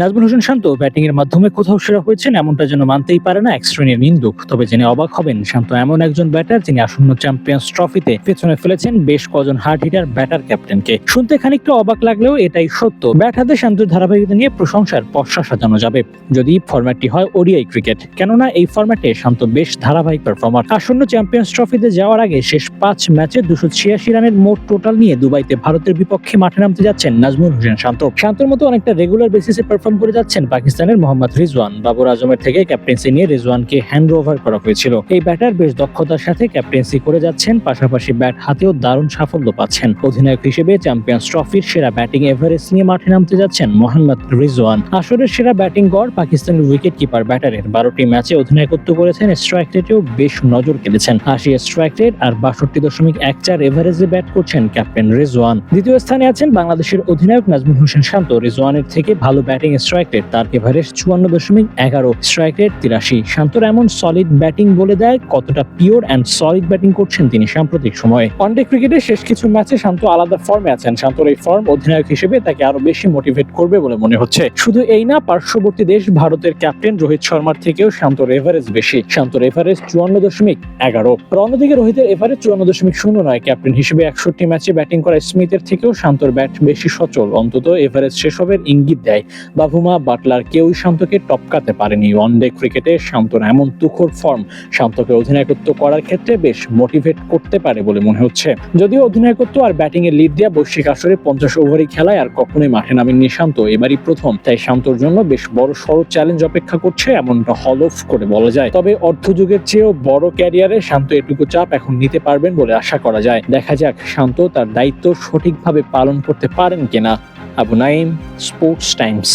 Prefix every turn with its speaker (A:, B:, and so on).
A: নাজমুল হোসেন শান্ত batting এর মাধ্যমে কোথাও সেরা হয়েছেন এমনটা যেন মানতেই পারে না এক শ্রেণির নিন্দুক। তবে জেনে অবাক হবেন, শান্ত এমন একজন ব্যাটার যিনি আসন্ন চ্যাম্পিয়ন্স ট্রফিতে পেছনে ফেলেছেন বেশ কজন হার্ড হিটার ব্যাটার ক্যাপ্টেনকে। শুনতে খানিকটা অবাক লাগলেও এটাই সত্য। ব্যাট হাতে ধারাবাহিকতা নিয়ে প্রশংসার পশ্চা সাজানো যাবে। যদি ফরম্যাটটি হয় ওডিআই ক্রিকেট। কেননা এই ফরম্যাটে শান্ত বেশ ধারাবাহিক পারফর্মার আসন্ন চ্যাম্পিয়ন্স ট্রফিতে যাওয়ার আগে শেষ পাঁচ ম্যাচে দুশো ছিয়াশি রানের মোট টোটাল নিয়ে দুবাইতে ভারতের বিপক্ষে মাঠে নামতে যাচ্ছেন নাজমুল হোসেন শান্ত। শান্তর মতো অনেকটা রেগুলার বেসিসে পারফর্ম করে যাচ্ছেন পাকিস্তানের মোহাম্মদ রিজওয়ান। বাবর আজমের থেকে ক্যাপ্টেন্সি নিয়ে রিজওয়ানকে হ্যান্ড ওভার করা হয়েছিল। এই ব্যাটার বেশ দক্ষতার সাথে ক্যাপ্টেন্সি করে যাচ্ছেন, পাশাপাশি ব্যাট হাতেও দারুণ সাফল্য পাচ্ছেন। অধিনায়ক হিসেবে চ্যাম্পিয়ন্স ট্রফির সেরা ব্যাটিং এভারেস্ট নিয়ে মাঠে নামতে যাচ্ছেন মোহাম্মদ রিজওয়ান। আসরের সেরা ব্যাটিং গড় পাকিস্তানের উইকেট কিপার ব্যাটারের। বারোটি ম্যাচে অধিনায়কত্ব করেছেন স্ট্রাইক রেটেও বেশ নজর কেড়েছেন। আশি স্ট্রাইক রেট আর বাষট্টি দশমিক এক চার এভারেজে ব্যাট করছেন ক্যাপ্টেন রিজওয়ান। দ্বিতীয় স্থানে আছেন বাংলাদেশের অধিনায়ক নাজমুল হোসেন শান্ত। রিজওয়ানের থেকে ভালো ব্যাটিং স্ট্রাইক রেট তার এভারেস্ট চুয়ান্ন দশমিক এগারো স্ট্রাইক রেট তিরাশি। শান্তর এমন সলিড ব্যাটিং বলে দেয় কতটা পিওর অ্যান্ড সলিড ব্যাটিং করছেন তিনি সাম্প্রতিক সময়ে। ওয়ানডে ক্রিকেটের শেষ কিছু ম্যাচে শান্ত আলাদা ফর্মে আছেন। শান্তর এই ফর্ম অধিনায়ক হিসেবে তাকে আরও বেশি মোটিভেট করবে বলে মনে হচ্ছে। শুধু এই না, পার্শ্ববর্তী দেশ ভারতের ক্যাপ্টেন রোহিত শর্মার থেকেও শান্তর এভারেজ বেশি। শান্তর এভারেজ চুয়ান্ন দশমিক এগারো। অন্যদিকে রোহিতের এভারেজ চুয়ান্ন দশমিক শূন্য নয়। ক্যাপ্টেন হিসেবে একষট্টি ম্যাচে ব্যাটিং করা স্মিথের থেকেও শান্তর ব্যাট বেশি সচল। অন্তত এভারেজ সেসবের ইঙ্গিত দেয়। বাভুমা বাটলার কেউই শান্তকে টপকাতে পারেনি। ওয়ানডে ক্রিকেটে শান্তর এমন তুখর ফর্ম, শান্তকে অধিনায়কত্ব করার ক্ষেত্রে বেশ মোটিভেট করতে পারে বলে মনে হচ্ছে। যদিও অধিনায়কত্ব আর ব্যাটিং এর লিড দেওয়া বৈশ্বিক আসরে পঞ্চাশ ওভারই খেলায় আর কখনোই মাঠে নামেননি শান্ত, এবারই প্রথম, তাই শান্তর জন্য বেশ বড় সড় চ্যালেঞ্জ অপেক্ষা করছে এমনটা হলফ করে বলা যায়। তবে অর্ধযুগের চেয়েও বড় ক্যারিয়ারে শান্ত এটুকু চাপ এখন নিতে পারবেন বলে আশা করা যায়। দেখা যাক শান্ত তার দায়িত্ব সঠিকভাবে পালন করতে পারেন কিনা। Abu Naim sports Times